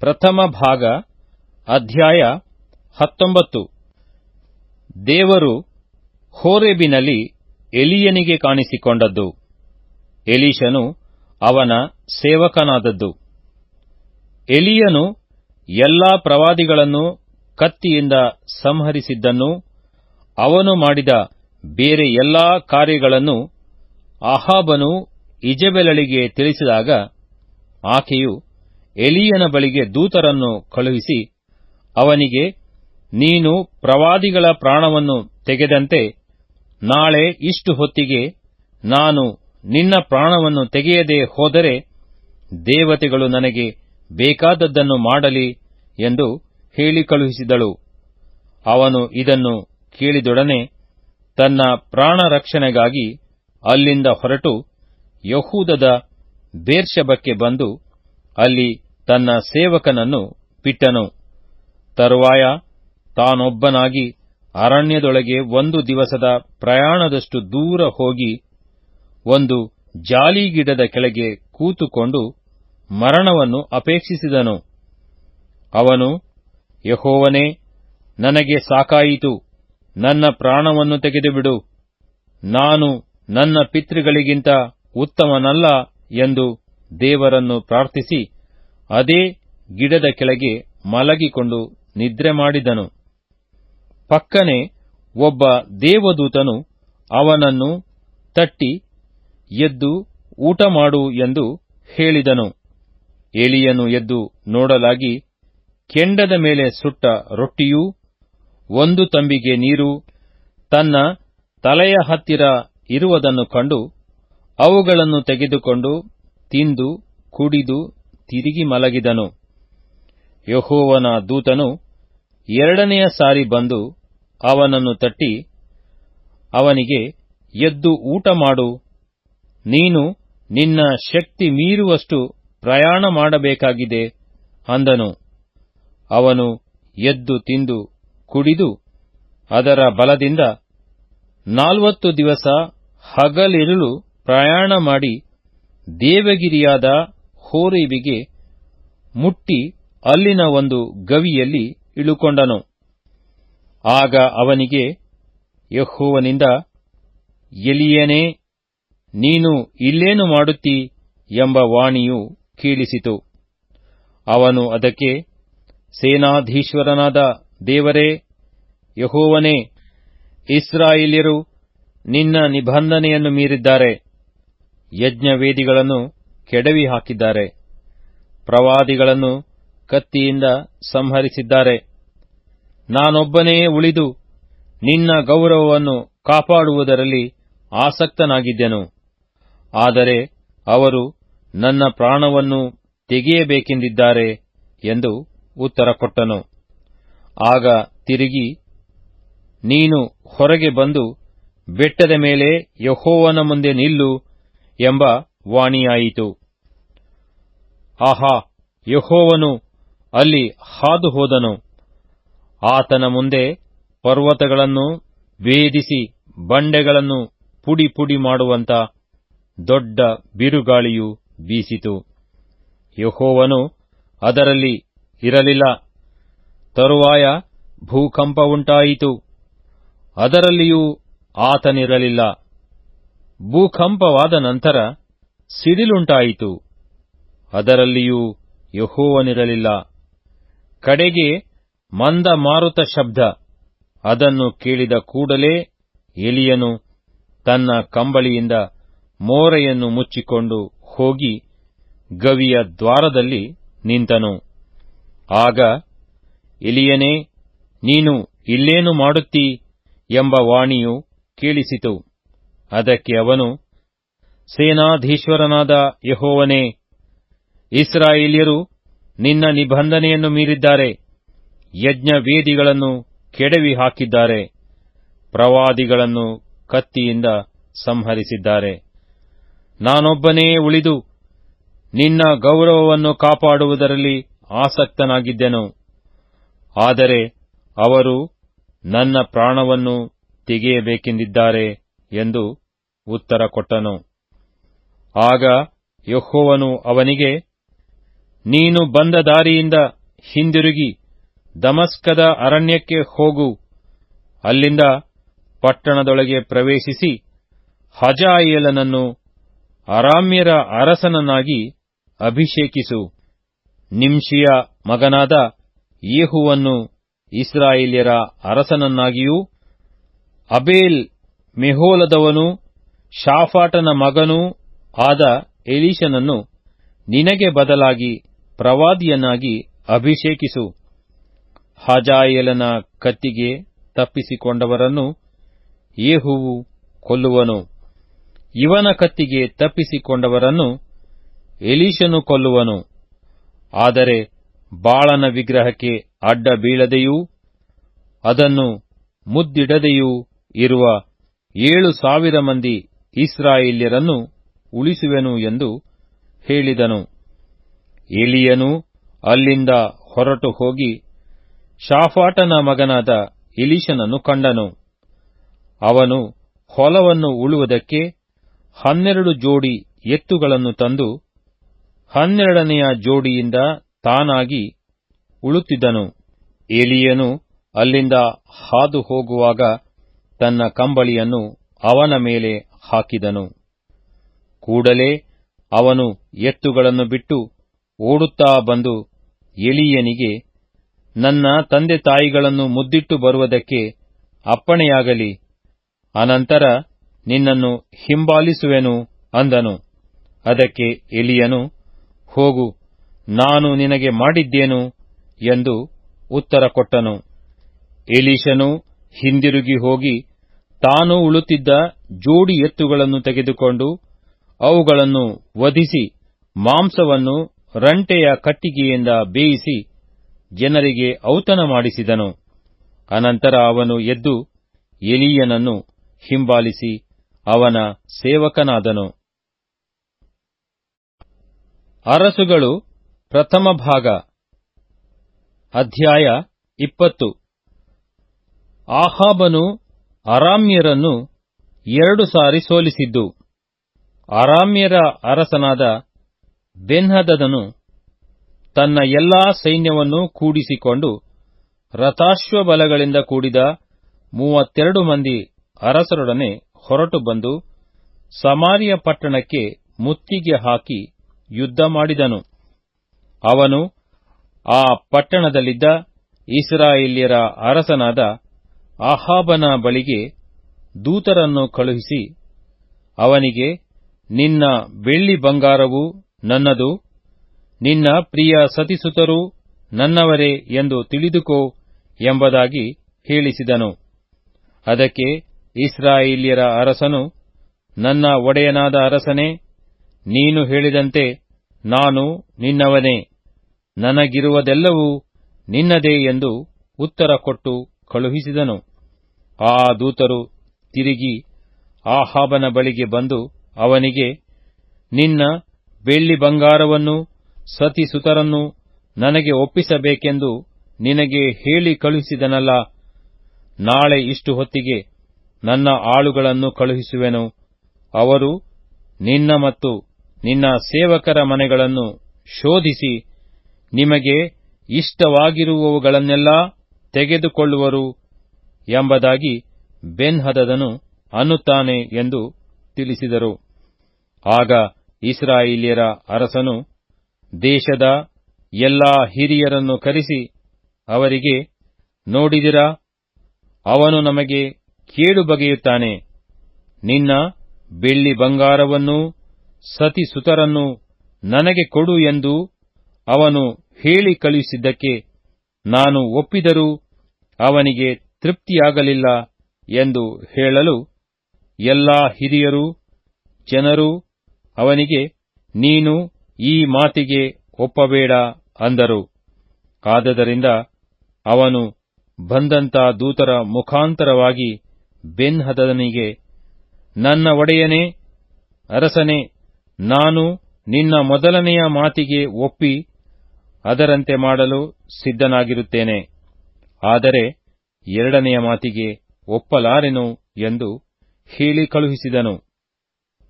ಪ್ರಥಮ ಭಾಗ, ಅಧ್ಯಾಯ ಹತ್ತೊಂಬತ್ತು. ದೇವರು ಹೋರೆಬಿನಲ್ಲಿ ಎಲಿಯನಿಗೆ ಕಾಣಿಸಿಕೊಂಡದ್ದು. ಎಲೀಶನು ಅವನ ಸೇವಕನಾದದ್ದು. ಎಲಿಯನು ಎಲ್ಲಾ ಪ್ರವಾದಿಗಳನ್ನು ಕತ್ತಿಯಿಂದ ಸಂಹರಿಸಿದ್ದನ್ನು, ಅವನು ಮಾಡಿದ ಬೇರೆ ಎಲ್ಲಾ ಕಾರ್ಯಗಳನ್ನು ಅಹಾಬನು ಇಜಬೆಲಳಿಗೆ ತಿಳಿಸಿದಾಗ, ಆಕೆಯು ಎಲಿಯನ ಬಳಿಗೆ ದೂತರನ್ನು ಕಳುಹಿಸಿ, ಅವನಿಗೆ, ನೀನು ಪ್ರವಾದಿಗಳ ಪ್ರಾಣವನ್ನು ತೆಗೆದಂತೆ ನಾಳೆ ಇಷ್ಟು ಹೊತ್ತಿಗೆ ನಾನು ನಿನ್ನ ಪ್ರಾಣವನ್ನು ತೆಗೆಯದೆ ಹೋದರೆ ದೇವತೆಗಳು ನನಗೆ ಬೇಕಾದದ್ದನ್ನು ಮಾಡಲಿ ಎಂದು ಹೇಳಿ ಕಳುಹಿಸಿದಳು. ಅವನು ಇದನ್ನು ಕೇಳಿದೊಡನೆ ತನ್ನ ಪ್ರಾಣ ರಕ್ಷಣೆಗಾಗಿ ಅಲ್ಲಿಂದ ಹೊರಟು ಯಹೂದದ ಬೇರ್ಷಬಕ್ಕೆ ಬಂದು ಅಲ್ಲಿ ತನ್ನ ಸೇವಕನನ್ನು ಬಿಟ್ಟನು. ತರುವಾಯ ತಾನೊಬ್ಬನಾಗಿ ಅರಣ್ಯದೊಳಗೆ ಒಂದು ದಿವಸದ ಪ್ರಯಾಣದಷ್ಟು ದೂರ ಹೋಗಿ ಒಂದು ಜಾಲಿಗಿಡದ ಕೆಳಗೆ ಕೂತುಕೊಂಡು ಮರಣವನ್ನು ಅಪೇಕ್ಷಿಸಿದನು. ಅವನು, ಯಹೋವನೇ, ನನಗೆ ಸಾಕಾಯಿತು. ನನ್ನ ಪ್ರಾಣವನ್ನು ತೆಗೆದುಬಿಡು. ನಾನು ನನ್ನ ಪಿತೃಗಳಿಗಿಂತ ಉತ್ತಮನಲ್ಲ ಎಂದು ದೇವರನ್ನು ಪ್ರಾರ್ಥಿಸಿ ಅದೇ ಗಿಡದ ಕೆಳಗೆ ಮಲಗಿಕೊಂಡು ನಿದ್ರೆ ಮಾಡಿದನು. ಪಕ್ಕನೆ ಒಬ್ಬ ದೇವದೂತನು ಅವನನ್ನು ತಟ್ಟಿ, ಎದ್ದು ಊಟ ಮಾಡು ಎಂದು ಹೇಳಿದನು. ಎಲಿಯನು ಎದ್ದು ನೋಡಲಾಗಿ ಕೆಂಡದ ಮೇಲೆ ಸುಟ್ಟ ರೊಟ್ಟಿಯೂ, ಒಂದು ತಂಬಿಗೆ ನೀರು, ತನ್ನ ತಲೆಯ ಹತ್ತಿರ ಇರುವುದನ್ನು ಕಂಡು ಅವುಗಳನ್ನು ತೆಗೆದುಕೊಂಡು ತಿಂದು ಕುಡಿದು ತಿರುಗಿ ಮಲಗಿದನು. ಯಹೋವನ ದೂತನು ಎರಡನೆಯ ಸಾರಿ ಬಂದು ಅವನನ್ನು ತಟ್ಟಿ, ಅವನಿಗೆ, ಎದ್ದು ಊಟ ಮಾಡು. ನೀನು ನಿನ್ನ ಶಕ್ತಿ ಮೀರುವಷ್ಟು ಪ್ರಯಾಣ ಮಾಡಬೇಕಾಗಿದೆ ಅಂದನು. ಅವನು ಎದ್ದು ತಿಂದು ಕುಡಿದು ಅದರ ಬಲದಿಂದ ನಾಲ್ವತ್ತು ದಿವಸ ಹಗಲಿರುಳು ಪ್ರಯಾಣ ಮಾಡಿ ದೇವಗಿರಿಯಾದ ಹೋರೇಬಿಗೆ ಮುಟ್ಟಿ ಅಲ್ಲಿನ ಒಂದು ಗವಿಯಲ್ಲಿ ಇಳುಕೊಂಡನು. ಆಗ ಅವನಿಗೆ, ಯಹೋವನಿಂದ, ಎಲಿಯನೇ, ನೀನು ಇಲ್ಲೇನು ಮಾಡುತ್ತೀ ಎಂಬ ವಾಣಿಯು ಕೇಳಿಸಿತು. ಅವನು ಅದಕ್ಕೆ, ಸೇನಾಧೀಶ್ವರನಾದ ದೇವರೇ, ಯಹೋವನೇ, ಇಸ್ರಾಯಿಲ್ಯರು ನಿನ್ನ ನಿಬಂಧನೆಯನ್ನು ಮೀರಿದ್ದಾರೆ. ಯಜ್ಞವೇದಿಗಳನ್ನು ಕೆಡವಿ ಹಾಕಿದ್ದಾರೆ ಪ್ರವಾದಿಗಳನ್ನು ಕತ್ತಿಯಿಂದ ಸಂಹರಿಸಿದ್ದಾರೆ. ನಾನೊಬ್ಬನೇ ಉಳಿದು ನಿನ್ನ ಗೌರವವನ್ನು ಕಾಪಾಡುವುದರಲ್ಲಿ ಆಸಕ್ತನಾಗಿದ್ದೆನು. ಆದರೆ ಅವರು ನನ್ನ ಪ್ರಾಣವನ್ನು ತೆಗೆಯಬೇಕೆಂದಿದ್ದಾರೆ ಎಂದು ಉತ್ತರ ಕೊಟ್ಟನು. ಆಗ ತಿರುಗಿ, ನೀನು ಹೊರಗೆ ಬಂದು ಬೆಟ್ಟದ ಮೇಲೆ ಯಹೋವನ ಮುಂದೆ ನಿಲ್ಲು ಎಂಬ ವಾಣಿಯಾಯಿತು. ಆಹಾ, ಯಹೋವನು ಅಲ್ಲಿ ಹಾದು ಹೋದನು ಆತನ ಮುಂದೆ ಪರ್ವತಗಳನ್ನು ಭೇದಿಸಿ ಬಂಡೆಗಳನ್ನು ಪುಡಿ ಪುಡಿ ಮಾಡುವಂತ ದೊಡ್ಡ ಬಿರುಗಾಳಿಯು ಬೀಸಿತು. ಯಹೋವನು ಅದರಲ್ಲಿ ಇರಲಿಲ್ಲ. ತರುವಾಯ ಭೂಕಂಪ ಉಂಟಾಯಿತು. ಅದರಲ್ಲಿಯೂ ಆತನಿರಲಿಲ್ಲ. ಭೂಕಂಪವಾದ ನಂತರ ಸಿಡಿಲುಂಟಾಯಿತು. ಅದರಲ್ಲಿಯೂ ಯಹೋವನಿರಲಿಲ್ಲ. ಕಡೆಗೆ ಮಂದ ಮಾರುತ ಶಬ್ದ. ಅದನ್ನು ಕೇಳಿದ ಕೂಡಲೇ ಎಲಿಯನು ತನ್ನ ಕಂಬಳಿಯಿಂದ ಮೋರೆಯನ್ನು ಮುಚ್ಚಿಕೊಂಡು ಹೋಗಿ ಗವಿಯ ದ್ವಾರದಲ್ಲಿ ನಿಂತನು. ಆಗ ಎಲಿಯನೇ, ನೀನು ಇಲ್ಲೇನು ಮಾಡುತ್ತೀ? ಎಂಬ ವಾಣಿಯು ಕೇಳಿಸಿತು. ಅದಕ್ಕೆ ಅವನು ಸೇನಾಧೀಶ್ವರನಾದ ಯಹೋವನೇ, ಇಸ್ರಾಯೇಲ್ಯರು ನಿನ್ನ ನಿಬಂಧನೆಯನ್ನು ಮೀರಿದ್ದಾರೆ ಯಜ್ಞ ವೇದಿಗಳನ್ನು ಕೆಡವಿ ಹಾಕಿದ್ದಾರೆ ಪ್ರವಾದಿಗಳನ್ನು ಕತ್ತಿಯಿಂದ ಸಂಹರಿಸಿದ್ದಾರೆ. ನಾನೊಬ್ಬನೇ ಉಳಿದು ನಿನ್ನ ಗೌರವವನ್ನು ಕಾಪಾಡುವುದರಲ್ಲಿ ಆಸಕ್ತನಾಗಿದ್ದೆನು. ಆದರೆ ಅವರು ನನ್ನ ಪ್ರಾಣವನ್ನು ತೆಗೆಯಬೇಕೆಂದಿದ್ದಾರೆ ಎಂದು ಉತ್ತರ ಕೊಟ್ಟನು. ಆಗ ಯೆಹೋವನು ಅವನಿಗೆ, ನೀನು ಬಂದ ದಾರಿಯಿಂದ ಹಿಂದಿರುಗಿ, ದಮಸ್ಕದ ಅರಣ್ಯಕ್ಕೆ ಹೋಗು, ಅಲ್ಲಿಂದ ಪಟ್ಟಣದೊಳಗೆ ಪ್ರವೇಶಿಸಿ, ಹಜಾಯೇಲನನ್ನು ಅರಾಮ್ಯರ ಅರಸನನ್ನಾಗಿ ಅಭಿಷೇಕಿಸು. ನಿಂಶಿಯ ಮಗನಾದ ಯೇಹುವನ್ನು ಇಸ್ರಾಯೇಲ್ಯರ ಅರಸನನ್ನಾಗಿಯೂ, ಅಬೇಲ್ ಮೆಹೋಲದವನು ಶಾಫಾಟನ ಮಗನೂ ಆದ ಎಲೀಶನನ್ನು ನಿನಗೆ ಬದಲಾಗಿ ಪ್ರವಾದಿಯನ್ನಾಗಿ ಅಭಿಷೇಕಿಸು. ಹಜಾಯೇಲನ ಕತ್ತಿಗೆ ತಪ್ಪಿಸಿಕೊಂಡವರನ್ನು ಯೇಹುವು ಕೊಲ್ಲುವನು. ಇವನ ಕತ್ತಿಗೆ ತಪ್ಪಿಸಿಕೊಂಡವರನ್ನು ಎಲೀಶನು ಕೊಲ್ಲುವನು. ಆದರೆ ಬಾಳನ ವಿಗ್ರಹಕ್ಕೆ ಅಡ್ಡ ಬೀಳದೆಯೂ ಅದನ್ನು ಮುದ್ದಿಡದೆಯೂ ಇರುವ ಏಳು ಸಾವಿರ ಮಂದಿ ಇಸ್ರಾಯೇಲ್ಯರನ್ನು ಉಳಿಸುವೆನು ಎಂದು ಹೇಳಿದನು. ಎಲಿಯನು ಅಲ್ಲಿಂದ ಹೊರಟು ಹೋಗಿ ಶಾಫಾಟನ ಮಗನಾದ ಇಲಿಶನನ್ನು ಕಂಡನು. ಅವನು ಹೊಲವನ್ನು ಉಳುವುದಕ್ಕೆ ಹನ್ನೆರಡು ಜೋಡಿ ಎತ್ತುಗಳನ್ನು ತಂದು ಹನ್ನೆರಡನೆಯ ಜೋಡಿಯಿಂದ ತಾನಾಗಿ ಉಳುತ್ತಿದ್ದನು. ಎಲಿಯನು ಅಲ್ಲಿಂದ ಹಾದು ಹೋಗುವಾಗ ತನ್ನ ಕಂಬಳಿಯನ್ನು ಅವನ ಮೇಲೆ ಹಾಕಿದನು. ಕೂಡಲೇ ಅವನು ಎತ್ತುಗಳನ್ನು ಬಿಟ್ಟು ಓಡುತ್ತಾ ಬಂದು ಎಲಿಯನಿಗೆ, ನನ್ನ ತಂದೆ ತಾಯಿಗಳನ್ನು ಮುದ್ದಿಟ್ಟು ಬರುವುದಕ್ಕೆ ಅಪ್ಪಣೆಯಾಗಲಿ, ಅನಂತರ ನಿನ್ನನ್ನು ಹಿಂಬಾಲಿಸುವೆನು ಅಂದನು. ಅದಕ್ಕೆ ಎಲಿಯನು, ಹೋಗು, ನಾನು ನಿನಗೆ ಮಾಡಿದ್ದೇನು ಎಂದು ಉತ್ತರ ಕೊಟ್ಟನು. ಎಲೀಶನು ಹಿಂದಿರುಗಿ ಹೋಗಿ ತಾನು ಉಳುತ್ತಿದ್ದ ಜೋಡಿ ಎತ್ತುಗಳನ್ನು ತೆಗೆದುಕೊಂಡು ಅವುಗಳನ್ನು ವಧಿಸಿ, ಮಾಂಸವನ್ನು ರಂಟೆಯ ಕಟ್ಟಿಗೆಯಿಂದ ಬೇಯಿಸಿ ಜನರಿಗೆ ಔತಣ ಮಾಡಿಸಿದನು. ಅನಂತರ ಅವನು ಎದ್ದು ಎಲಿಯನನ್ನು ಹಿಂಬಾಲಿಸಿ ಅವನ ಸೇವಕನಾದನು. ಅರಸುಗಳು ಪ್ರಥಮ ಭಾಗ, ಅಧ್ಯಾಯ ಇಪ್ಪತ್ತು. ಆಹಾಬನು ಅರಾಮ್ಯರನ್ನು ಎರಡು ಸಾರಿ ಸೋಲಿಸಿದ್ದು. ಅರಾಮ್ಯರ ಅರಸನಾದ ಬೆನ್ಹದದನು ತನ್ನ ಎಲ್ಲಾ ಸೈನ್ಯವನ್ನು ಕೂಡಿಸಿಕೊಂಡು ರಥಾಶ್ವಬಲಗಳಿಂದ ಕೂಡಿದ ಮೂವತ್ತೆರಡು ಮಂದಿ ಅರಸರೊಡನೆ ಹೊರಟು ಬಂದು ಸಮಾರಿಯ ಪಟ್ಟಣಕ್ಕೆ ಮುತ್ತಿಗೆ ಹಾಕಿ ಯುದ್ಧ ಮಾಡಿದನು. ಅವನು ಆ ಪಟ್ಟಣದಲ್ಲಿದ್ದ ಇಸ್ರಾಯೇಲ್ಯರ ಅರಸನಾದ ಅಹಾಬನ ಬಳಿಗೆ ದೂತರನ್ನು ಕಳುಹಿಸಿ ಅವನಿಗೆ ನಿನ್ನ ಬೆಳ್ಳಿ ಬಂಗಾರವು ನನ್ನದು, ನಿನ್ನ ಪ್ರಿಯ ಸತಿಸುತರು ನನ್ನವರೇ ಎಂದು ತಿಳಿದುಕೋ ಎಂಬುದಾಗಿ ಹೇಳಿಸಿದನು. ಅದಕ್ಕೆ ಇಸ್ರಾಯೇಲ್ಯರ ಅರಸನು, ನನ್ನ ಒಡೆಯನಾದ ಅರಸನೇ, ನೀನು ಹೇಳಿದಂತೆ ನಾನು ನಿನ್ನವನೇ. ನನಗಿರುವುದೆಲ್ಲವೂ ನಿನ್ನದೇ ಎಂದು ಉತ್ತರ ಕೊಟ್ಟು ಕಳುಹಿಸಿದನು. ಆ ದೂತರು ತಿರುಗಿ ಆಹಾಬನ ಬಳಿಗೆ ಬಂದು ಅವನಿಗೆ, ನಿನ್ನ ಬೆಳ್ಳಿ ಬಂಗಾರವನ್ನು ಸತಿಸುತರನ್ನು ನನಗೆ ಒಪ್ಪಿಸಬೇಕೆಂದು ನಿನಗೆ ಹೇಳಿ ಕಳುಹಿಸಿದನಲ್ಲ, ನಾಳೆ ಇಷ್ಟು ಹೊತ್ತಿಗೆ ನನ್ನ ಆಳುಗಳನ್ನು ಕಳುಹಿಸುವೆನು. ಅವರು ನಿನ್ನ ಮತ್ತು ನಿನ್ನ ಸೇವಕರ ಮನೆಗಳನ್ನು ಶೋಧಿಸಿ, ನಿಮಗೆ ಇಷ್ಟವಾಗಿರುವವುಗಳನ್ನೆಲ್ಲ ತೆಗೆದುಕೊಳ್ಳುವರು ಎಂಬುದಾಗಿ ಬೆನ್ಹದದನು ಅನ್ನುತ್ತಾನೆ ಎಂದು ತಿಳಿಸಿದರು. ಆಗ ಇಸ್ರಾಯೇಲ್ಯರ ಅರಸನು, ದೇಶದ ಎಲ್ಲಾ ಹಿರಿಯರನ್ನು ಕರೆಸಿ ಅವರಿಗೆ, ನೋಡಿದಿರಾ, ಅವನು ನಮಗೆ ಕೇಳು ಬಗೆಯುತ್ತಾನೆ. ನಿನ್ನ ಬೆಳ್ಳಿ ಬಂಗಾರವನ್ನೂ ಸತಿ ಸುತರನ್ನೂ ನನಗೆ ಕೊಡು ಎಂದು ಅವನು ಹೇಳಿ ಕಳುಹಿಸಿದ್ದಕ್ಕೆ ನಾನು ಒಪ್ಪಿದರೂ ಅವನಿಗೆ ತೃಪ್ತಿಯಾಗಲಿಲ್ಲ ಎಂದು ಹೇಳಲು ಎಲ್ಲಾ ಹಿರಿಯರು, ಜನರೂ ಅವನಿಗೆ, ನೀನು ಈ ಮಾತಿಗೆ ಒಪ್ಪಬೇಡ ಅಂದರು. ಆದದರಿಂದ ಅವನು ಬಂದಂತ ದೂತರ ಮುಖಾಂತರವಾಗಿ ಬೆನ್ ಹದನಿಗೆ ನನ್ನ ಒಡೆಯನೇ, ಅರಸನೇ, ನಾನು ನಿನ್ನ ಮೊದಲನೆಯ ಮಾತಿಗೆ ಒಪ್ಪಿ ಅದರಂತೆ ಮಾಡಲು ಸಿದ್ಧನಾಗಿರುತ್ತೇನೆ. ಆದರೆ ಎರಡನೆಯ ಮಾತಿಗೆ ಒಪ್ಪಲಾರೆನು ಎಂದು ಹೇಳಿ ಕಳುಹಿಸಿದನು.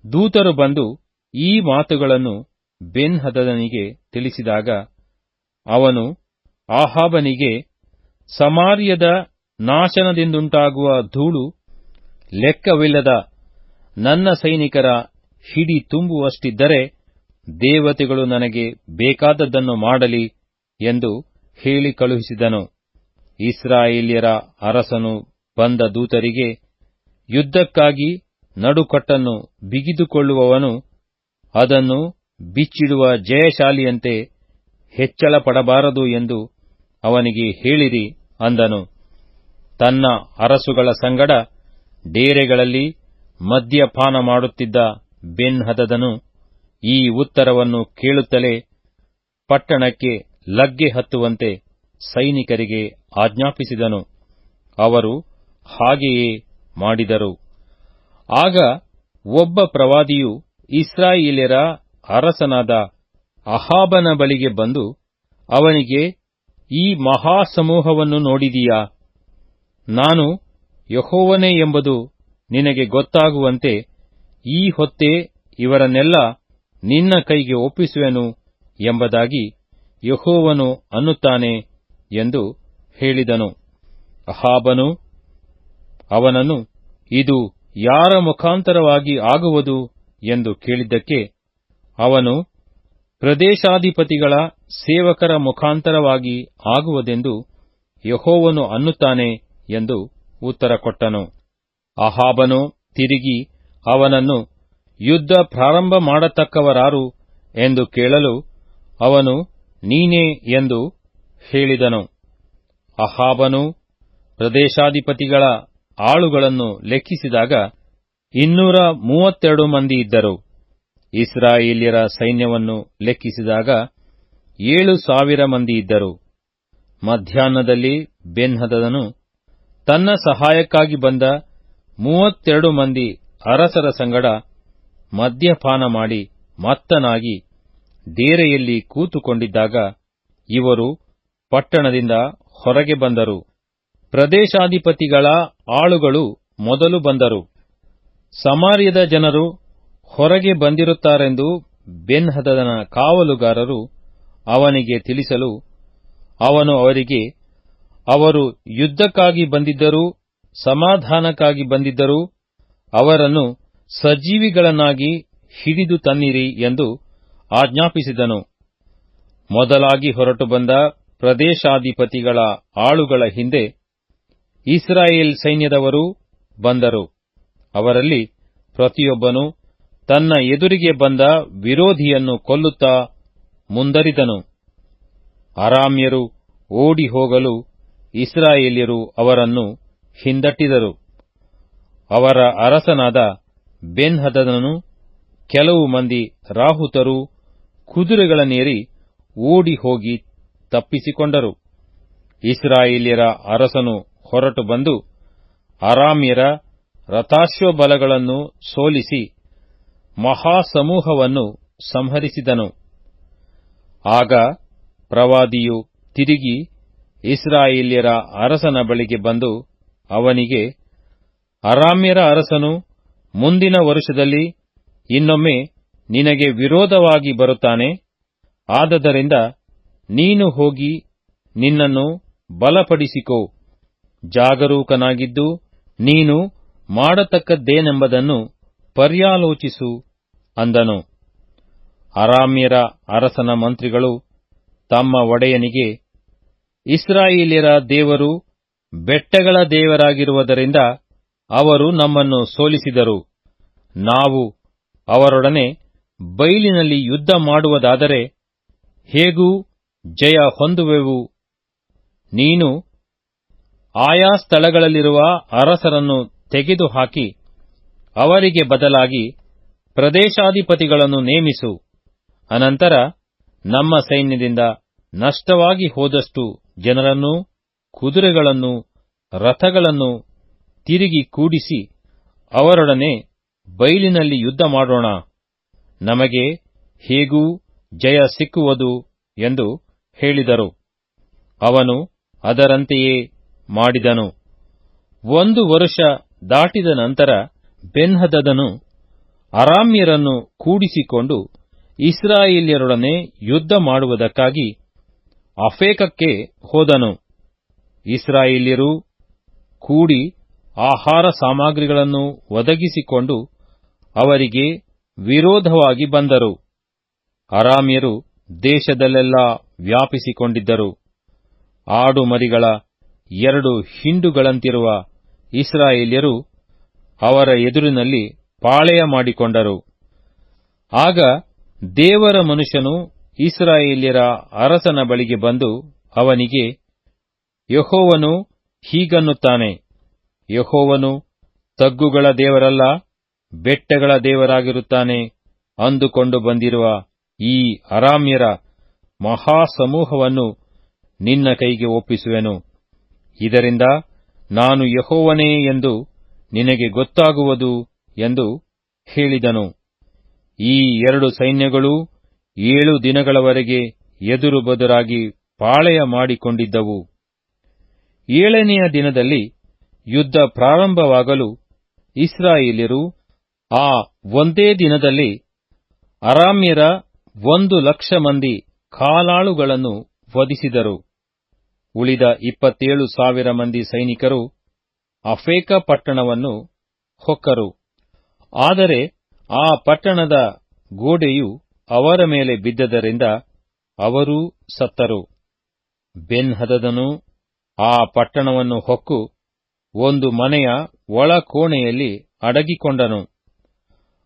ದೂತರು ಬಂದು ಈ ಮಾತುಗಳನ್ನು ಬೆನ್ ಹದದನಿಗೆ ತಿಳಿಸಿದಾಗ ಅವನು ಆಹಾಬನಿಗೆ, ಸಮಾರ್ಯದ ನಾಶನದಿಂದುಂಟಾಗುವ ಧೂಳು ಲೆಕ್ಕವಿಲ್ಲದ ನನ್ನ ಸೈನಿಕರ ಹಿಡಿ ತುಂಬುವಷ್ಟಿದ್ದರೆ ದೇವತೆಗಳು ನನಗೆ ಬೇಕಾದದ್ದನ್ನು ಮಾಡಲಿ ಎಂದು ಹೇಳಿ ಕಳುಹಿಸಿದನು. ಇಸ್ರಾಯೇಲ್ಯರ ಅರಸನು ಬಂದ ದೂತರಿಗೆ, ಯುದ್ಧಕ್ಕಾಗಿ ನಡುಕಟ್ಟನ್ನು ಬಿಗಿದುಕೊಳ್ಳುವವನು ಅದನ್ನು ಬಿಚ್ಚಿಡುವ ಜಯಶಾಲಿಯಂತೆ ಹೆಚ್ಚಳ ಪಡಬಾರದು ಎಂದು ಅವನಿಗೆ ಹೇಳಿರಿ ಅಂದನು. ತನ್ನ ಅರಸುಗಳ ಸಂಗಡ ಡೇರೆಗಳಲ್ಲಿ ಮದ್ಯಪಾನ ಮಾಡುತ್ತಿದ್ದ ಬೆನ್ ಹದದನು ಈ ಉತ್ತರವನ್ನು ಕೇಳುತ್ತಲೇ ಪಟ್ಟಣಕ್ಕೆ ಲಗ್ಗೆ ಹತ್ತುವಂತೆ ಸೈನಿಕರಿಗೆ ಆಜ್ಞಾಪಿಸಿದನು. ಅವರು ಹಾಗೆಯೇ ಮಾಡಿದರು. ಆಗ ಒಬ್ಬ ಪ್ರವಾದಿಯು ಇಸ್ರಾಯೇಲ್ಯರ ಅರಸನಾದ ಅಹಾಬನ ಬಳಿಗೆ ಬಂದು, ಅವನಿಗೆ, ಈ ಮಹಾಸಮೂಹವನ್ನು ನೋಡಿದೀಯಾ? ನಾನು ಯಹೋವನೇ ಎಂಬುದು ನಿನಗೆ ಗೊತ್ತಾಗುವಂತೆ ಈ ಹೊತ್ತೇ ಇವರನ್ನೆಲ್ಲ ನಿನ್ನ ಕೈಗೆ ಒಪ್ಪಿಸುವೆನು ಎಂಬುದಾಗಿ ಯಹೋವನು ಅನ್ನುತ್ತಾನೆ ಎಂದು ಹೇಳಿದನು. ಅಹಾಬನು, ಅವನನ್ನು, ಇದು ಯಾರ ಮುಖಾಂತರವಾಗಿ ಆಗುವುದು? ಎಂದು ಕೇಳಿದ್ದಕ್ಕೆ ಅವನು ಪ್ರದೇಶಾಧಿಪತಿಗಳ ಸೇವಕರ ಮುಖಾಂತರವಾಗಿ ಆಗುವುದೆಂದು ಯಹೋವನು ಅನ್ನುತ್ತಾನೆ ಎಂದು ಉತ್ತರ ಕೊಟ್ಟನು. ಅಹಾಬನು ತಿರುಗಿ ಅವನನ್ನು ಯುದ್ಧ ಪ್ರಾರಂಭ ಮಾಡತಕ್ಕವರಾರು ಎಂದು ಕೇಳಲು ಅವನು ನೀನೇ ಎಂದು ಹೇಳಿದನು. ಅಹಾಬನು ಪ್ರದೇಶಾಧಿಪತಿಗಳ ಆಳುಗಳನ್ನು ಲೆಕ್ಕಿಸಿದಾಗ ಇನ್ನೂರ ಮೂವತ್ತೆರಡು ಮಂದಿ ಇದ್ದರು. ಇಸ್ರಾಯೇಲ್ಯರ ಸೈನ್ಯವನ್ನು ಲೆಕ್ಕಿಸಿದಾಗ ಏಳು ಸಾವಿರ ಮಂದಿ ಇದ್ದರು. ಮಧ್ಯಾಹ್ನದಲ್ಲಿ ಬೆನ್ಹದದನು ತನ್ನ ಸಹಾಯಕ್ಕಾಗಿ ಬಂದ ಮೂವತ್ತೆರಡು ಮಂದಿ ಅರಸರ ಸಂಗಡ ಮದ್ಯಪಾನ ಮಾಡಿ ಮತ್ತನಾಗಿ ಡೇರೆಯಲ್ಲಿ ಕೂತುಕೊಂಡಿದ್ದಾಗ ಇವರು ಪಟ್ಟಣದಿಂದ ಹೊರಗೆ ಬಂದರು. ಪ್ರದೇಶಾಧಿಪತಿಗಳ ಆಳುಗಳು ಮೊದಲು ಬಂದರು. ಸಮಾರ್ಯದ ಜನರು ಹೊರಗೆ ಬಂದಿರುತ್ತಾರೆಂದು ಬೆನ್ ಹದದನ ಕಾವಲುಗಾರರು ಅವನಿಗೆ ತಿಳಿಸಲು ಅವನು ಅವರಿಗೆ, ಅವರು ಯುದ್ಧಕ್ಕಾಗಿ ಬಂದಿದ್ದರೂ, ಸಮಾಧಾನಕ್ಕಾಗಿ ಬಂದಿದ್ದರೂ, ಅವರನ್ನು ಸಜೀವಿಗಳನ್ನಾಗಿ ಹಿಡಿದು ತನ್ನಿರಿ ಎಂದು ಆಜ್ಞಾಪಿಸಿದನು. ಮೊದಲಾಗಿ ಹೊರಟು ಬಂದ ಪ್ರದೇಶಾಧಿಪತಿಗಳ ಆಳುಗಳ ಹಿಂದೆ ಇಸ್ರಾಯೇಲ್ ಸೈನ್ಯದವರು ಬಂದರು. ಅವರಲ್ಲಿ ಪ್ರತಿಯೊಬ್ಬನು ತನ್ನ ಎದುರಿಗೆ ಬಂದ ವಿರೋಧಿಯನ್ನು ಕೊಲ್ಲುತ್ತಾ ಮುಂದರಿದನು. ಅರಾಮ್ಯರು ಓಡಿ ಹೋಗಲು ಇಸ್ರಾಯೇಲ್ಯರು ಅವರನ್ನು ಹಿಂದಟ್ಟಿದರು. ಅವರ ಅರಸನಾದ ಬೆನ್ಹದನನು ಕೆಲವು ಮಂದಿ ರಾಹುತರು ಕುದುರೆಗಳನ್ನೇರಿ ಓಡಿ ಹೋಗಿ ತಪ್ಪಿಸಿಕೊಂಡರು. ಇಸ್ರಾಯೇಲ್ಯರ ಅರಸನು ಹೊರಟು ಬಂದು ಅರಾಮ್ಯರ ರಥಾಶ್ವಬಲಗಳನ್ನು ಸೋಲಿಸಿ ಮಹಾಸಮೂಹವನ್ನು ಸಂಹರಿಸಿದನು. ಆಗ ಪ್ರವಾದಿಯು ತಿರುಗಿ ಇಸ್ರಾಯೇಲ್ಯರ ಅರಸನ ಬಳಿಗೆ ಬಂದು ಅವನಿಗೆ, ಅರಾಮ್ಯರ ಅರಸನು ಮುಂದಿನ ವರುಷದಲ್ಲಿ ಇನ್ನೊಮ್ಮೆ ನಿನಗೆ ವಿರೋಧವಾಗಿ ಬರುತ್ತಾನೆ. ಆದದರಿಂದ ನೀನು ಹೋಗಿ ನಿನ್ನನ್ನು ಬಲಪಡಿಸಿಕೋ. ಜಾಗರೂಕನಾಗಿದ್ದು ನೀನು ಮಾಡತಕ್ಕದ್ದೇನೆಂಬುದನ್ನು ಪರ್ಯಾಲೋಚಿಸು ಅಂದನು. ಅರಾಮ್ಯರ ಅರಸನ ಮಂತ್ರಿಗಳು ತಮ್ಮ ಒಡೆಯನಿಗೆ, ಇಸ್ರಾಯೇಲಿಯರ ದೇವರು ಬೆಟ್ಟಗಳ ದೇವರಾಗಿರುವುದರಿಂದ ಅವರು ನಮ್ಮನ್ನು ಸೋಲಿಸಿದರು. ನಾವು ಅವರೊಡನೆ ಬೈಲಿನಲ್ಲಿ ಯುದ್ಧ ಮಾಡುವುದಾದರೆ ಹೇಗೂ ಜಯ ಹೊಂದುವೆವು? ನೀನು ಆಯಾ ಸ್ಥಳಗಳಲ್ಲಿರುವ ಅರಸರನ್ನು ತೆಗೆದುಹಾಕಿ, ಅವರಿಗೆ ಬದಲಾಗಿ ಪ್ರದೇಶಾಧಿಪತಿಗಳನ್ನು ನೇಮಿಸು. ಅನಂತರ ನಮ್ಮ ಸೈನ್ಯದಿಂದ ನಷ್ಟವಾಗಿ ಹೋದಷ್ಟು ಜನರನ್ನು, ಕುದುರೆಗಳನ್ನು, ರಥಗಳನ್ನು ತಿರುಗಿ ಕೂಡಿಸಿ ಅವರೊಡನೆ ಬೈಲಿನಲ್ಲಿ ಯುದ್ಧ ಮಾಡೋಣ. ನಮಗೆ ಹೇಗೂ ಜಯ ಸಿಕ್ಕುವುದು ಎಂದು ಹೇಳಿದರು. ಅವನು ಅದರಂತೆಯೇ ಮಾಡಿದನು. ಒಂದು ವರುಷ ದಾಟಿದ ನಂತರ ಬೆನ್ಹದದನು ಅರಾಮ್ಯರನ್ನು ಕೂಡಿಸಿಕೊಂಡು ಇಸ್ರಾಯೇಲ್ಯರೊಡನೆ ಯುದ್ಧ ಮಾಡುವುದಕ್ಕಾಗಿ ಅಫೇಕಕ್ಕೆ ಹೋದನು. ಇಸ್ರಾಯೇಲ್ಯರು ಕೂಡಿ ಆಹಾರ ಸಾಮಗ್ರಿಗಳನ್ನು ಒದಗಿಸಿಕೊಂಡು ಅವರಿಗೆ ವಿರೋಧವಾಗಿ ಬಂದರು. ಅರಾಮ್ಯರು ದೇಶದಲ್ಲೆಲ್ಲ ವ್ಯಾಪಿಸಿಕೊಂಡಿದ್ದರು. ಆಡು ಮರಿಗಳ ಎರಡು ಹಿಂಡುಗಳಂತಿರುವ ಇಸ್ರಾಯೇಲ್ಯರು ಅವರ ಎದುರಿನಲ್ಲಿ ಪಾಳೆಯ ಮಾಡಿಕೊಂಡರು. ಆಗ ದೇವರ ಮನುಷ್ಯನು ಇಸ್ರಾಯೇಲ್ಯರ ಅರಸನ ಬಳಿಗೆ ಬಂದು ಅವನಿಗೆ, ಯಹೋವನು ಹೀಗನ್ನುತ್ತಾನೆ, ಯಹೋವನು ತಗ್ಗುಗಳ ದೇವರಲ್ಲ, ಬೆಟ್ಟಗಳ ದೇವರಾಗಿರುತ್ತಾನೆ ಅಂದುಕೊಂಡು ಬಂದಿರುವ ಈ ಅರಾಮ್ಯರ ಮಹಾಸಮೂಹವನ್ನು ನಿನ್ನ ಕೈಗೆ ಒಪ್ಪಿಸುವೆನು. ಇದರಿಂದ ನಾನು ಯಹೋವನೇ ಎಂದು ನಿನಗೆ ಗೊತ್ತಾಗುವುದು ಎಂದು ಹೇಳಿದನು. ಈ ಎರಡು ಸೈನ್ಯಗಳೂ ಏಳು ದಿನಗಳವರೆಗೆ ಎದುರು ಬದುರಾಗಿ ಪಾಳೆಯ ಮಾಡಿಕೊಂಡಿದ್ದವು. ಏಳನೆಯ ದಿನದಲ್ಲಿ ಯುದ್ಧ ಪ್ರಾರಂಭವಾಗಲು ಇಸ್ರಾಯೇಲ್ಯರು ಆ ಒಂದೇ ದಿನದಲ್ಲಿ ಅರಾಮ್ಯರ ಒಂದು ಲಕ್ಷ ಮಂದಿ ಕಾಲಾಳುಗಳನ್ನು ವಧಿಸಿದರು. ಉಳಿದ ಇಪ್ಪತ್ತೇಳು ಸಾವಿರ ಮಂದಿ ಸೈನಿಕರು ಅಫೇಕ ಪಟ್ಟಣವನ್ನು ಹೊಕ್ಕರು. ಆದರೆ ಆ ಪಟ್ಟಣದ ಗೋಡೆಯು ಅವರ ಮೇಲೆ ಬಿದ್ದದರಿಂದ ಅವರೂ ಸತ್ತರು. ಬೆನ್ ಹದದನು ಆ ಪಟ್ಟಣವನ್ನು ಹೊಕ್ಕು, ಒಂದು ಮನೆಯ ಒಳ ಕೋಣೆಯಲ್ಲಿ ಅಡಗಿಕೊಂಡನು.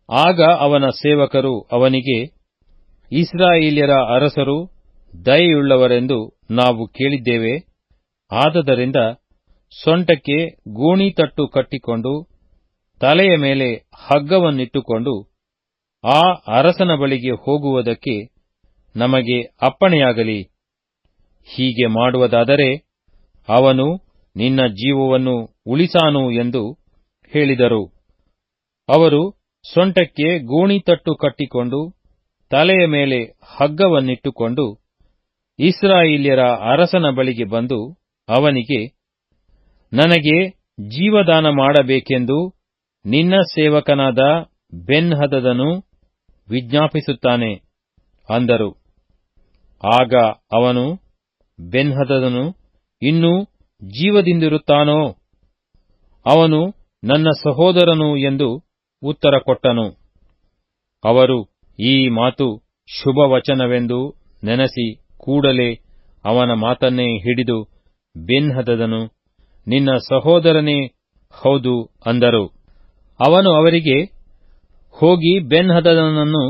ಆಗ ಅವನ ಸೇವಕರು ಅವನಿಗೆ, ಇಸ್ರಾಯೇಲ್ಯರ ಅರಸರು ದಯೆಯುಳ್ಳವರೆಂದು ನಾವು ಕೇಳಿದ್ದೇವೆ. ಆದದರಿಂದ ಸೊಂಟಕ್ಕೆ ಗೋಣಿತಟ್ಟು ಕಟ್ಟಿಕೊಂಡು ತಲೆಯ ಮೇಲೆ ಹಗ್ಗವನ್ನಿಟ್ಟುಕೊಂಡು ಆ ಅರಸನ ಬಳಿಗೆ ಹೋಗುವುದಕ್ಕೆ ನಮಗೆ ಅಪ್ಪಣೆಯಾಗಲಿ. ಹೀಗೆ ಮಾಡುವುದಾದರೆ ಅವನು ನಿನ್ನ ಜೀವವನ್ನು ಉಳಿಸಾನು ಎಂದು ಹೇಳಿದರು. ಅವರು ಸೊಂಟಕ್ಕೆ ಗೋಣಿತಟ್ಟು ಕಟ್ಟಿಕೊಂಡು ತಲೆಯ ಮೇಲೆ ಹಗ್ಗವನ್ನಿಟ್ಟುಕೊಂಡು ಇಸ್ರಾಯೇಲ್ಯರ ಅರಸನ ಬಳಿಗೆ ಬಂದು ಅವನಿಗೆ, ನನಗೆ ಜೀವದಾನ ಮಾಡಬೇಕೆಂದು ನಿನ್ನ ಸೇವಕನಾದ ಬೆನ್ಹದದನು ವಿಜ್ಞಾಪಿಸುತ್ತಾನೆ ಅಂದರು. ಆಗ ಅವನು, ಬೆನ್ಹದದನು ಇನ್ನೂ ಜೀವದಿಂದಿರುತ್ತಾನೋ? ಅವನು ನನ್ನ ಸಹೋದರನು ಎಂದು ಉತ್ತರ ಕೊಟ್ಟನು. ಅವರು ಈ ಮಾತು ಶುಭವಚನವೆಂದು ನೆನಸಿ ಕೂಡಲೇ ಅವನ ಮಾತನ್ನೇ ಹಿಡಿದು ಬೆನ್ಹದದನು ನಿನ್ನ ಸಹೋದರನೇ, ಹೌದು ಅಂದರು. ಅವನು ಅವರಿಗೆ, ಹೋಗಿ ಬೆನ್ಹದದನನ್ನು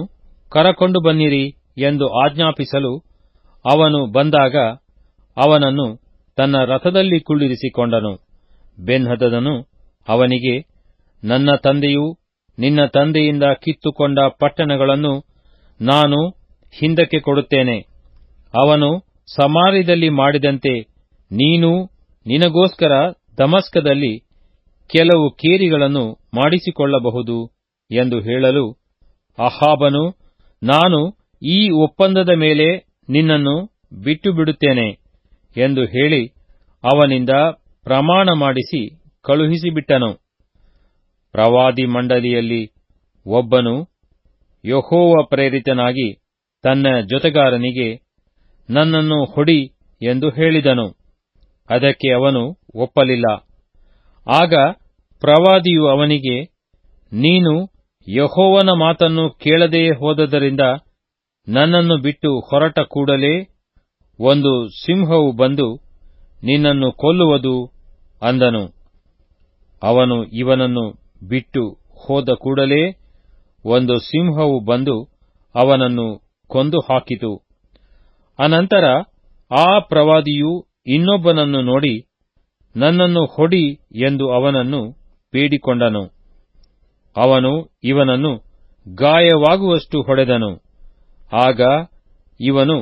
ಕರಕೊಂಡು ಬನ್ನಿರಿ ಎಂದು ಆಜ್ಞಾಪಿಸಲು ಅವನು ಬಂದಾಗ ಅವನನ್ನು ತನ್ನ ರಥದಲ್ಲಿ ಕುಳ್ಳಿರಿಸಿಕೊಂಡನು. ಬೆನ್ಹದದನು ಅವನಿಗೆ, ನನ್ನ ತಂದೆಯು ನಿನ್ನ ತಂದೆಯಿಂದ ಕಿತ್ತುಕೊಂಡ ಪಟ್ಟಣಗಳನ್ನು ನಾನು ಹಿಂದಕ್ಕೆ ಕೊಡುತ್ತೇನೆ. ಅವನು ಸಮಾರಿದಲ್ಲಿ ಮಾಡಿದಂತೆ ನೀನು ನಿನಗೋಸ್ಕರ ದಮಸ್ಕದಲ್ಲಿ ಕೆಲವು ಕೇರಿಗಳನ್ನು ಮಾಡಿಸಿಕೊಳ್ಳಬಹುದು ಎಂದು ಹೇಳಲು ಅಹಾಬನು, ನಾನು ಈ ಒಪ್ಪಂದದ ಮೇಲೆ ನಿನ್ನನ್ನು ಬಿಟ್ಟು ಬಿಡುತ್ತೇನೆ ಎಂದು ಹೇಳಿ ಅವನಿಂದ ಪ್ರಮಾಣ ಮಾಡಿಸಿ ಕಳುಹಿಸಿಬಿಟ್ಟನು. ಪ್ರವಾದಿ ಮಂಡಲಿಯಲ್ಲಿ ಒಬ್ಬನು ಯಹೋವ ಪ್ರೇರಿತನಾಗಿ ತನ್ನ ಜೊತೆಗಾರನಿಗೆ ನನ್ನನ್ನು ಹೊಡಿ ಎಂದು ಹೇಳಿದನು. ಅದಕ್ಕೆ ಅವನು ಒಪ್ಪಲಿಲ್ಲ. ಆಗ ಪ್ರವಾದಿಯು ಅವನಿಗೆ, ನೀನು ಯಹೋವನ ಮಾತನ್ನು ಕೇಳದೇ ಹೋದದರಿಂದ ನನ್ನನ್ನು ಬಿಟ್ಟು ಹೊರಟ ಕೂಡಲೇ ಒಂದು ಸಿಂಹವು ಬಂದು ನಿನ್ನನ್ನು ಕೊಲ್ಲುವುದು ಅಂದನು. ಅವನು ಇವನನ್ನು ಬಿಟ್ಟು ಹೋದ ಕೂಡಲೇ ಒಂದು ಸಿಂಹವು ಬಂದು ಅವನನ್ನು ಕೊಂದು ಹಾಕಿತು ಅನಂತರ ಆ ಪ್ರವಾದಿಯು ಇನ್ನೊಬ್ಬನನ್ನು ನೋಡಿ, ನನ್ನನ್ನು ಹೊಡಿ ಎಂದು ಅವನನ್ನು ಬೇಡಿಕೊಂಡನು. ಅವನು ಇವನನ್ನು ಗಾಯವಾಗುವಷ್ಟು ಹೊಡೆದನು. ಆಗ ಇವನು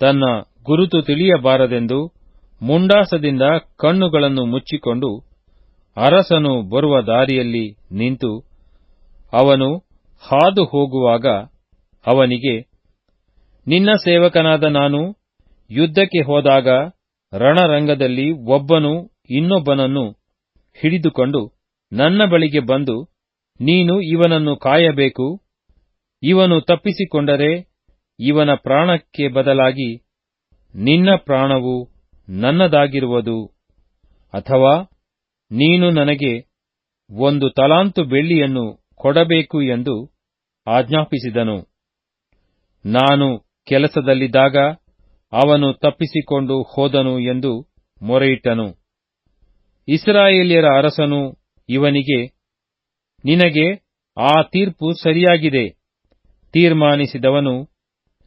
ತನ್ನ ಗುರುತು ತಿಳಿಯಬಾರದೆಂದು ಮುಂಡಾಸದಿಂದ ಕಣ್ಣುಗಳನ್ನು ಮುಚ್ಚಿಕೊಂಡು ಅರಸನು ಬರುವ ದಾರಿಯಲ್ಲಿ ನಿಂತು ಅವನು ಹಾದು ಹೋಗುವಾಗ ಅವನಿಗೆ ನಿನ್ನ ಸೇವಕನಾದ ನಾನು ಯುದ್ಧಕ್ಕೆ ಹೋದಾಗ ರಣರಂಗದಲ್ಲಿ ಒಬ್ಬನು ಇನ್ನೊಬ್ಬನನ್ನು ಹಿಡಿದುಕೊಂಡು ನನ್ನ ಬಳಿಗೆ ಬಂದು, ನೀನು ಇವನನ್ನು ಕಾಯಬೇಕು, ಇವನು ತಪ್ಪಿಸಿಕೊಂಡರೆ ಇವನ ಪ್ರಾಣಕ್ಕೆ ಬದಲಾಗಿ ನಿನ್ನ ಪ್ರಾಣವು ನನ್ನದಾಗಿರುವುದು. ಅಥವಾ ನೀನು ನನಗೆ ಒಂದು ತಲಾಂತು ಬೆಳ್ಳಿಯನ್ನು ಕೊಡಬೇಕು ಎಂದು ಆಜ್ಞಾಪಿಸಿದನು. ನಾನು ಕೆಲಸದಲ್ಲಿದ್ದಾಗ ಅವನು ತಪ್ಪಿಸಿಕೊಂಡು ಹೋದನು ಎಂದು ಮೊರೆಯಿಟ್ಟನು. ಇಸ್ರಾಯೇಲ್ಯರ ಅರಸನು ಇವನಿಗೆ, ನಿನಗೆ ಆ ತೀರ್ಪು ಸರಿಯಾಗಿದೆ. ತೀರ್ಮಾನಿಸಿದವನು,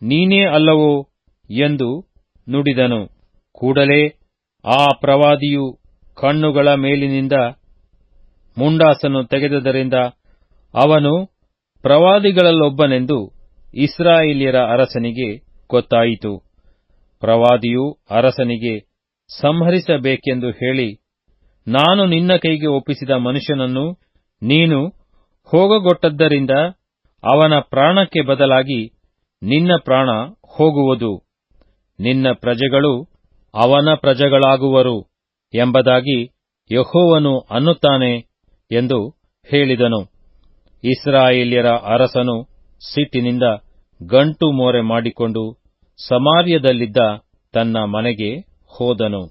ನೀನೇ ಅಲ್ಲವೋ ಎಂದು ನುಡಿದನು. ಕೂಡಲೇ ಆ ಪ್ರವಾದಿಯು ಕಣ್ಣುಗಳ ಮೇಲಿನಿಂದ ಮುಂಡಾಸನ್ನು ತೆಗೆದದರಿಂದ ಅವನು ಪ್ರವಾದಿಗಳಲ್ಲೊಬ್ಬನೆಂದು ಇಸ್ರಾಯೇಲ್ಯರ ಅರಸನಿಗೆ ಗೊತ್ತಾಯಿತು. ಪ್ರವಾದಿಯು ಅರಸನಿಗೆ, ಸಂಹರಿಸಬೇಕೆಂದು ಹೇಳಿ, ನಾನು ನಿನ್ನ ಕೈಗೆ ಒಪ್ಪಿಸಿದ ಮನುಷ್ಯನನ್ನು ನೀನು ಹೋಗಗೊಟ್ಟದ್ದರಿಂದ ಅವನ ಪ್ರಾಣಕ್ಕೆ ಬದಲಾಗಿ ನಿನ್ನ ಪ್ರಾಣ ಹೋಗುವುದು. ನಿನ್ನ ಪ್ರಜೆಗಳು ಅವನ ಪ್ರಜೆಗಳಾಗುವರು ಎಂಬುದಾಗಿ ಯಹೋವನು ಅನ್ನುತ್ತಾನೆ ಎಂದು ಹೇಳಿದನು. ಇಸ್ರಾಯೇಲ್ಯರ ಅರಸನು ಸಿಟ್ಟಿನಿಂದ ಗಂಟು ಮೋರೆ ಮಾಡಿಕೊಂಡು ಸಮಾರ್ಯದಲ್ಲಿದ್ದ ತನ್ನ ಮನೆಗೆ ಹೋದನು.